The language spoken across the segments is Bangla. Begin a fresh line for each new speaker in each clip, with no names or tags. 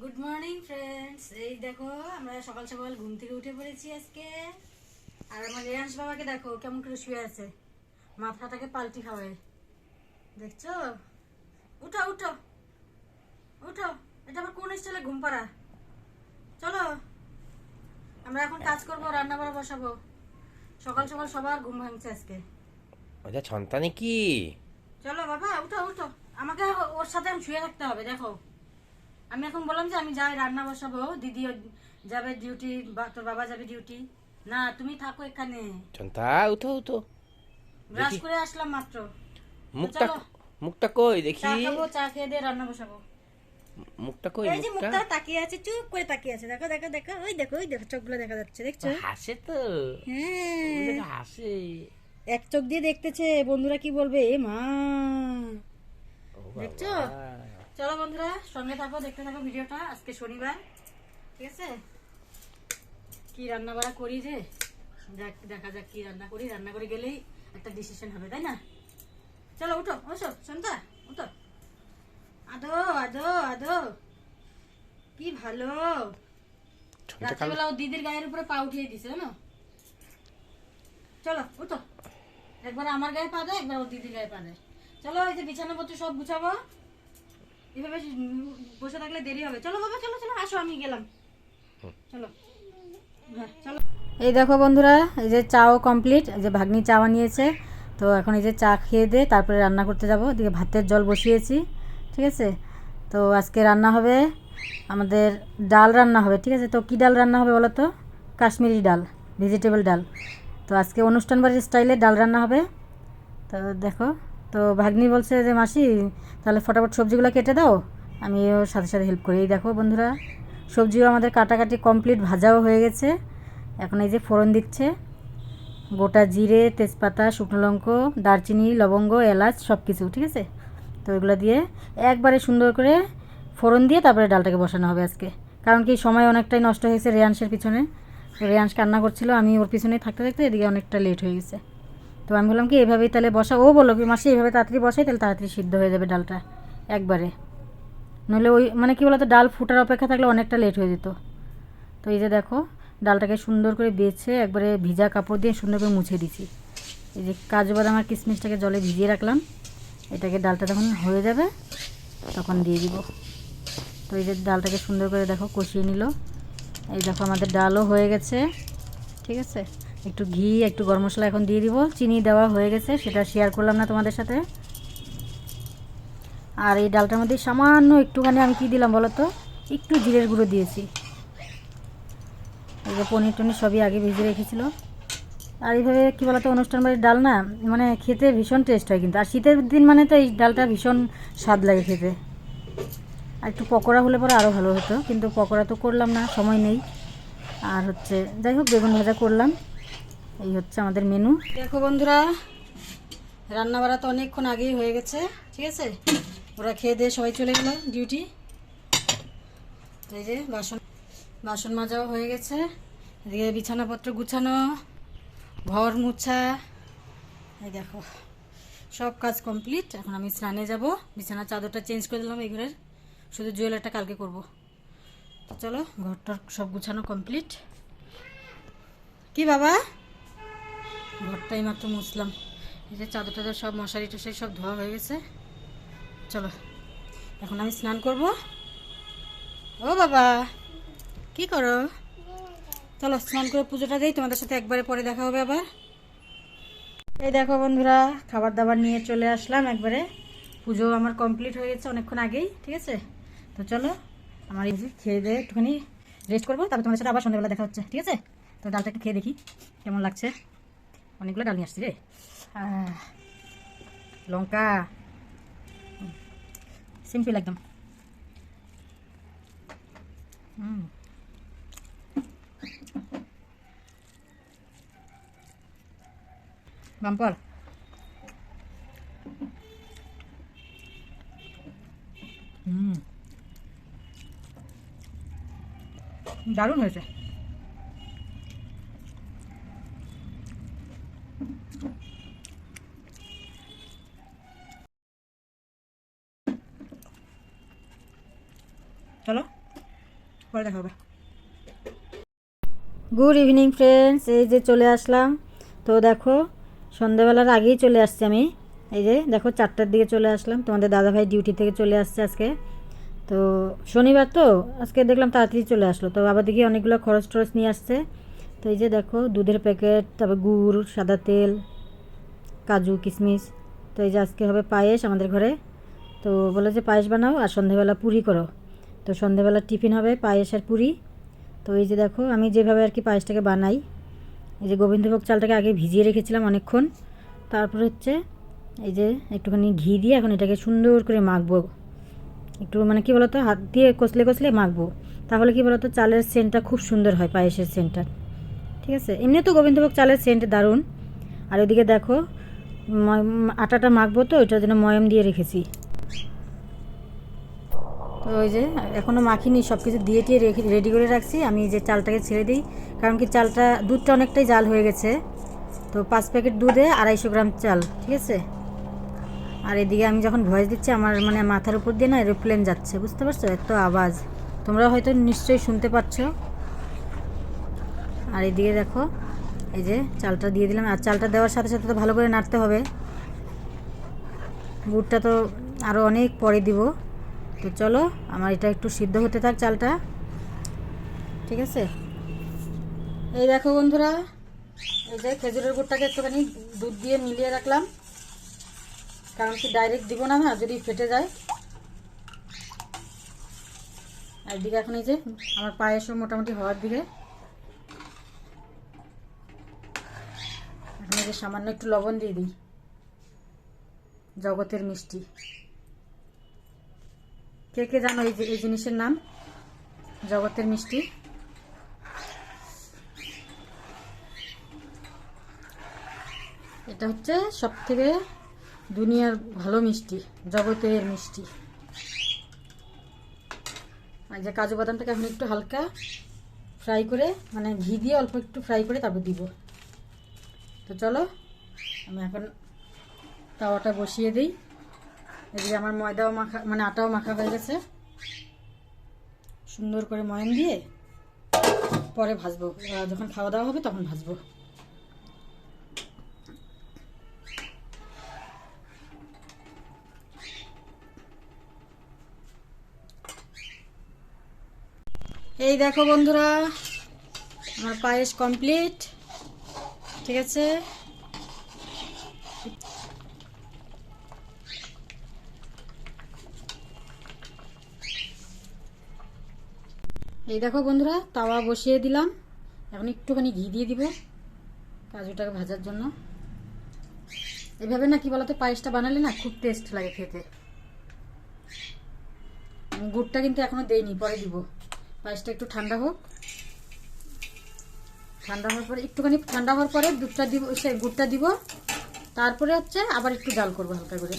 গুড মর্নিং ফ্রেন্ডস এই দেখো আমরা সকাল সকাল ঘুম থেকে উঠে পড়েছি আজকে। আর আমার রেয়াংশ বাবাকে দেখো কেমন করে শুয়ে আছে। মাথাটাকে পাল্টি খাওয়ায়। দেখছ? উঠো উঠো। উঠো। এটা আবার কোন স্টাইলে ঘুম পাড়া চলো। আমরা এখন কাজ করব রান্না বাড়া বসাবো। সকাল সকাল সবার ঘুম ভাঙছে আজকে।
ওটা সন্তানে কি?
চলো বাবা উঠো উঠো। আমাকে ওর সাথে আমি শুয়ে থাকতে হবে দেখো। আমি এখন বললাম যে আমি যাই রান্না বসাবো দিদি যাবে ডিউটি বা তোর বাবা যাবে ডিউটি না তুমি থাকো এখানে।
সন্তা উঠো উঠো।
ব্রাশ করে আসলাম মাত্র।
মুখটা মুখটা কই? দেখি।
চা খাব চা খেয়ে দিয়ে রান্না বসাবো।
মুখটা কই?
এই যে
মুখটা?
মুখটা তাকিয়ে আছে চুপ করে তাকিয়ে আছে। দেখো দেখো দেখো ওই দেখো ওই দেখো চোখগুলো দেখা যাচ্ছে দেখছ?
হাসে তো।
হ্যাঁ।
হাসে।
এক চোখ দিয়ে দেখতেছে বন্ধুরা কি বলবে? এ মা। দেখছ? চলো বন্ধুরা সঙ্গে থাকো দেখতে থাকো ভিডিওটা। আজকে শনিবার ঠিক আছে? কি রান্না বাড়া করি যে? দেখা যাক কি রান্না করি। রান্না করে গেলেই একটা ডিসিশন হবে তাই না? চলো উঠো ওসো সন্তা উঠো। আদো আদো আদো। কি ভালো। রাত্রিবেলা ও দিদির গায়ের উপরে পা উঠিয়ে দিছে জানো? চলো উঠো। একবার আমার গায়ে পা দেয় একবার ও দিদির গায়ে পা দেয় চলো এই যে বিছানাপত্র সব গুছাবো। এভাবে বসে থাকলে দেরি হবে। চলো বাবা, চলো চলো, আসো, আমি গেলাম। চলো। হ্যাঁ এই দেখো বন্ধুরা, এই যে চাও কমপ্লিট যে ভাগ্নি চা বানিয়েছে তো এখন এই যে চা খেয়ে দিয়ে তারপরে রান্না করতে যাব। দিকে ভাতের জল বসিয়েছি, ঠিক আছে? তো আজকে রান্না হবে আমাদের ডাল রান্না হবে, ঠিক আছে? তো কী ডাল রান্না হবে বলো তো? কাশ্মীরি ডাল ভেজিটেবল ডাল। তো আজকে অনুষ্ঠান বাড়ির স্টাইলে ডাল রান্না হবে। তো দেখো। তো ভাগ্নি বলছে যে, মাসি, তাহলে ফটাফট সবজিগুলো কেটে দাও, আমি ওর সাথে সাথে হেল্প করি। এই দেখো বন্ধুরা, সবজিও আমাদের কাটাকাটি কমপ্লিট ভাজাও হয়ে গেছে। এখন এই যে ফোড়ন দিচ্ছে। গোটা জিরে, তেজপাতা, শুকনো লঙ্কা, দারচিনি, লবঙ্গ, এলাচ সব কিছু ঠিক আছে? তো এগুলো দিয়ে একবারে সুন্দর করে ফোড়ন দিয়ে তারপরে ডালটাকে বসানো হবে আজকে। কারণ কি, সময় অনেকটাই নষ্ট হয়েছে রেয়াংশের পিছনে। রেয়াংশ কান্না করছিল, আমি ওর পিছনে থাকতে থাকতে এদিকে অনেকটা লেট হয়ে গেছে। তো আমি বললাম কি, এভাবেই তাহলে বসা ও বলল কি, মাসি এইভাবে তাড়াতাড়ি বসাই, তাহলে তাড়াতাড়ি সিদ্ধ হয়ে যাবে ডালটা একবারে। নইলে ওই মানে কী বলতো, ডাল ফুটার অপেক্ষা থাকলে অনেকটা লেট হয়ে যেত। তো এই যে দেখো, ডালটাকে সুন্দর করে বেছে একবারে ভিজা কাপড় দিয়ে সুন্দর করে মুছে দিছি এই যে কাজু বাদাম আর কিশমিশটাকে জলে ভিজিয়ে রাখলাম। এটাকে ডালটা যখন হয়ে যাবে, তখন দিয়ে দিব। তো এই যে ডালটাকে সুন্দর করে দেখো কষিয়ে নিল। এই দেখো আমাদের ডালও হয়ে গেছে, ঠিক আছে? একটু ঘি, একটু গরম মশলা এখন দিয়ে দিব। চিনি দেওয়া হয়ে গেছে, সেটা শেয়ার করলাম না তোমাদের সাথে। আর এই ডালটার মধ্যে সামান্য একটুখানি আমি কি দিলাম বলো তো? একটু জিরের গুঁড়ো দিয়েছি। এই যে পনির টনির সবই আগে ভিজে রেখেছিল। আর এইভাবে কী বলতো অনুষ্ঠান বাড়ির ডাল না মানে খেতে ভীষণ টেস্ট হয় কিন্তু। আর শীতের দিন মানে তো এই ডালটা ভীষণ স্বাদ লাগে খেতে। আর একটু পকোড়া হলে পরে আরও ভালো হতো, কিন্তু পকোড়া তো করলাম না, সময় নেই। আর হচ্ছে, যাই হোক, বেগুন ভাজা করলাম। এই হচ্ছে আমাদের মেনু দেখো বন্ধুরা রান্না বাড়া তো অনেকক্ষণ আগেই হয়ে গেছে, ঠিক আছে? ওরা খেয়ে দিয়ে সবাই চলে গেল ডিউটি এই যে বাসন বাসন মাজাও হয়ে গেছে। এদিকে বিছানাপত্র গুছানো, ঘর মুছা। এই দেখো, সব কাজ কমপ্লিট এখন আমি স্নানে যাব। বিছানার চাদরটা চেঞ্জ করে দিলাম এই ঘরের। শুধু জুয়েলারটা কালকে করব। চলো, ঘরটার সব গুছানো কমপ্লিট কি বাবা? ঘরটাই মাত্র মুছলাম। এই যে চাদর টাদর সব, মশারি টশারি সব ধোয়া হয়ে গেছে। চলো, এখন আমি স্নান করব। ও বাবা, কি করো? চলো, স্নান করে পুজোটা দিই, তোমাদের সাথে একবারে পরে দেখা হবে আবার। এই দেখো বন্ধুরা খাবার দাবার নিয়ে চলে আসলাম একবারে। পুজো আমার কমপ্লিট হয়ে গেছে অনেকক্ষণ আগেই, ঠিক আছে? তো চলো, আমার এই খেয়ে দিয়ে একটুখানি রেস্ট করব, তারপর তোমাদের সাথে আবার সন্ধ্যাবেলা দেখা হচ্ছে, ঠিক আছে? তো ডালটা একটু খেয়ে দেখি, কেমন লাগছে? অনেকগুলো ডাল নিয়ে আসছি রে। লঙ্কা সিম্পল একদম। হুম বাম্পর হুম দারুণ হয়েছে। চলো, পরে দেখা হবে। গুড ইভিনিং ফ্রেন্ডস এই যে চলে আসলাম। তো দেখো, সন্ধ্যাবেলার আগেই চলে আসছি আমি। এই যে দেখো, চারটার দিকে চলে আসলাম। তোমাদের দাদাভাই ডিউটি থেকে চলে আসছে আজকে। তো শনিবার তো, আজকে দেখলাম তাড়াতাড়ি চলে আসলো। তো আবার দেখি অনেকগুলো খরচ টরচ নিয়ে আসছে। তো এই যে দেখো, দুধের প্যাকেট তারপর গুড়, সাদা তেল, কাজু কিশমিশ তো এই যে আজকে হবে পায়েস আমাদের ঘরে। তো বলে যে পায়েস বানাও আর সন্ধেবেলা পুরি করো। তো সন্ধেবেলা টিফিন হবে পায়েস আর পুরি। তো এই যে দেখো, আমি যেভাবে আর কি পায়েসটাকে বানাই, এই যে গোবিন্দভোগ চালটাকে আগে ভিজিয়ে রেখেছিলাম অনেকক্ষণ। তারপর হচ্ছে এই যে একটুখানি ঘি দিয়ে এখন এটাকে সুন্দর করে মাখবো। একটু মানে কি বলতো, হাত দিয়ে কষলে কষলে মাখবো। তাহলে কি বলতো, চালের সেন্টটা খুব সুন্দর হয় পায়েসের সেন্টটা। ঠিক আছে? এমনি তো গোবিন্দভোগ চালের সেন্ট দারুণ। আর ওইদিকে দেখো আটাটা মাখবো তো ওইটার জন্য ময়ম দিয়ে রেখেছি। তো ওই যে এখনও মাখিনি সব কিছু দিয়ে টিয়ে রেডি করে রাখছি। আমি যে চালটাকে ছেড়ে দিই, কারণ কি চালটা, দুধটা অনেকটাই জাল হয়ে গেছে। তো পাঁচ প্যাকেট দুধে আড়াইশো গ্রাম চাল, ঠিক আছে? আর এদিকে আমি যখন ভয়েস দিচ্ছি, আমার মানে মাথার উপর দিয়ে না এরোপ্লেন যাচ্ছে, বুঝতে পারছ? এত আওয়াজ। তোমরা হয়তো নিশ্চয়ই শুনতে পাচ্ছ আর এদিকে দেখো, এই যে চালটা দিয়ে দিলাম। আর চালটা দেওয়ার সাথে সাথে তো ভালো করে নাড়তে হবে। গুড়টা তো আরও অনেক পরে দিব। তো চলো, আমার এটা একটু সিদ্ধ হতে থাক চালটা। ঠিক আছে? এই দেখো বন্ধুরা, এই যে খেজুরের গুড়টাকে একটুখানি দুধ দিয়ে মিলিয়ে রাখলাম। কারণ কি ডাইরেক্ট দিব না না যদি ফেটে যায়। আর এদিকে এখন এই যে আমার পায়েসও মোটামুটি হওয়ার দিকে। এখন যে সামান্য একটু লবণ দিয়ে দিই, জগতের মিষ্টি। কে কে জানো এই এই জিনিসের নাম? জগতের মিষ্টি। এটা হচ্ছে সব থেকে দুনিয়ার ভালো মিষ্টি, জগতের মিষ্টি। আর যে কাজু বাদামটাকে এখন একটু হালকা ফ্রাই করে মানে ঘি দিয়ে অল্প একটু ফ্রাই করে তারপর দিব। তো চলো, আমি এখন তাওয়াটা বসিয়ে দিই। এদিকে আমার ময়দাও মাখা মানে আটাও মাখা হয়ে গেছে। সুন্দর করে ময়ন দিয়ে পরে ভাজবো। যখন খাওয়া দাওয়া হবে তখন ভাজবো। এই দেখো বন্ধুরা, আমার পায়েস কমপ্লিট ঠিক আছে? এই দেখো বন্ধুরা, তাওয়া বসিয়ে দিলাম। এখন একটুখানি ঘি দিয়ে দিব কাজুটাকে ভাজার জন্য। এভাবে না কি বলতো, পায়েসটা বানালে না খুব টেস্ট লাগে খেতে। গুড়টা কিন্তু এখনও দেইনি, পরে দিব। পায়েসটা একটু ঠান্ডা হোক। ঠান্ডা হওয়ার পরে, একটুখানি ঠান্ডা হওয়ার পরে দুধটা দিব, সে গুড়টা দিব। তারপরে হচ্ছে আবার একটু জাল করব হালকা করে।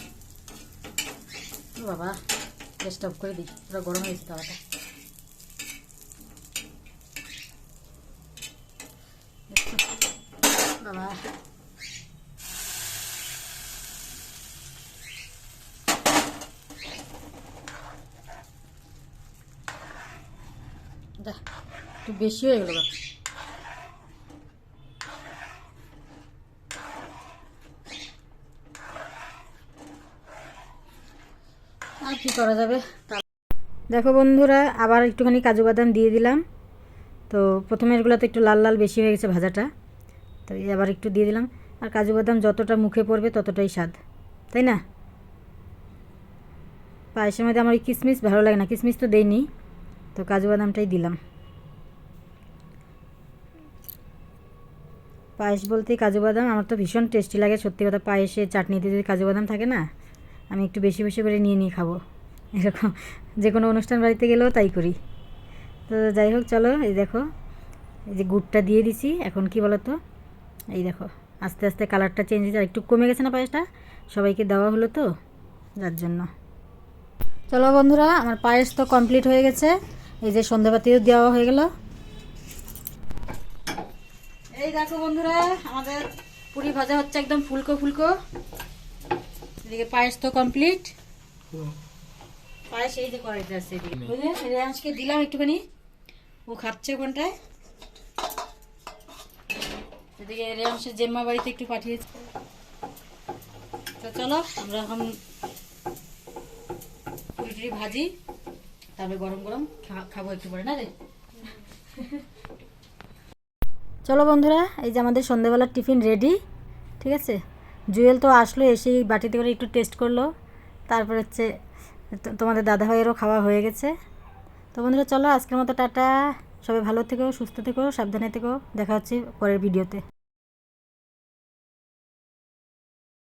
বাবা, গ্যাসটা অফ করে দিই, পুরো গরম হয়েছে তাওয়াটা। বাবা যা একটু বেশি হয়ে গেল আর কি করা যাবে দেখো বন্ধুরা, আবার একটুখানি কাজু বাদাম দিয়ে দিলাম। তো প্রথমে এগুলো তো একটু লাল লাল বেশি হয়ে গেছে ভাজাটা। তো এই আবার একটু দিয়ে দিলাম। আর কাজু বাদাম যতটা মুখে পড়বে ততটাই স্বাদ। তাই না? পায়েসের মধ্যে আমার ওই কিশমিশ ভালো লাগে না। কিশমিশ তো দেইনি। তো কাজু বাদামটাই দিলাম। পায়েস বলতে কাজু বাদাম আমার তো ভীষণ টেস্টি লাগে। সত্যি কথা, পায়েসে চাটনিতে যদি কাজু বাদাম থাকে না, আমি একটু বেশি বেশি করে নিয়ে নিয়ে খাব। এরকম যে কোনো অনুষ্ঠান বাড়িতে গেলেও তাই করি। তো যাই হোক, চলো, এই দেখো, এই যে গুড়টা দিয়ে দিছি। এখন কি বলো তো এই দেখো আস্তে আস্তে কালারটা চেঞ্জ হয়েছে। আর একটু কমে গেছে না পায়েসটা? সবাইকে দেওয়া হলো তো যার জন্য। চলো বন্ধুরা আমার পায়েস তো কমপ্লিট হয়ে গেছে। এই যে সন্ধ্যাবাতিও দেওয়া হয়ে গেল। এই দেখো বন্ধুরা আমাদের পুরি ভাজা হচ্ছে একদম ফুলকো ফুলকো। এদিকে পায়েস তো কমপ্লিট পায়েস এই যে কড়াইতে আছে এদিকে। রেয়াংশকে দিলাম একটুখানি। ও খাচ্ছে ওখানটায়। জেম্মা বাড়িতে একটু পাঠিয়েছে। তো চলো, আমরা এখন ভাজি, তারপরে গরম গরম খাব একটু পরে, না রে? চলো বন্ধুরা, এই যে আমাদের সন্ধ্যেবেলার টিফিন রেডি, ঠিক আছে? জুয়েল তো আসলো এসেই বাটিতে করে একটু টেস্ট করল। তারপর হচ্ছে তোমাদের দাদাভাইয়েরও খাওয়া হয়ে গেছে। তো বন্ধুরা, চলো, আজকের মতো টাটা। সবাই ভালো থেকো সুস্থ থেকো সাবধানে থেকো। দেখা হচ্ছে পরের ভিডিওতে।